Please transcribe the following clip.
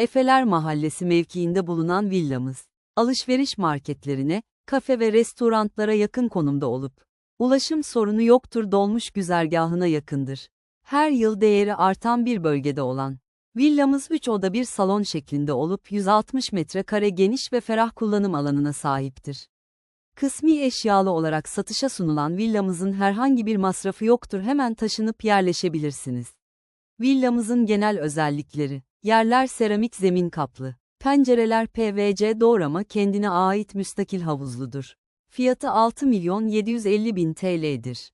Efeler Mahallesi mevkiinde bulunan villamız, alışveriş marketlerine, kafe ve restoranlara yakın konumda olup, ulaşım sorunu yoktur dolmuş güzergahına yakındır. Her yıl değeri artan bir bölgede olan, villamız 3 oda bir salon şeklinde olup 160 metrekare geniş ve ferah kullanım alanına sahiptir. Kısmi eşyalı olarak satışa sunulan villamızın herhangi bir masrafı yoktur hemen taşınıp yerleşebilirsiniz. Villamızın genel özellikleri, yerler seramik zemin kaplı, pencereler PVC doğrama kendine ait müstakil havuzludur. Fiyatı 6 milyon 750 bin TL'dir.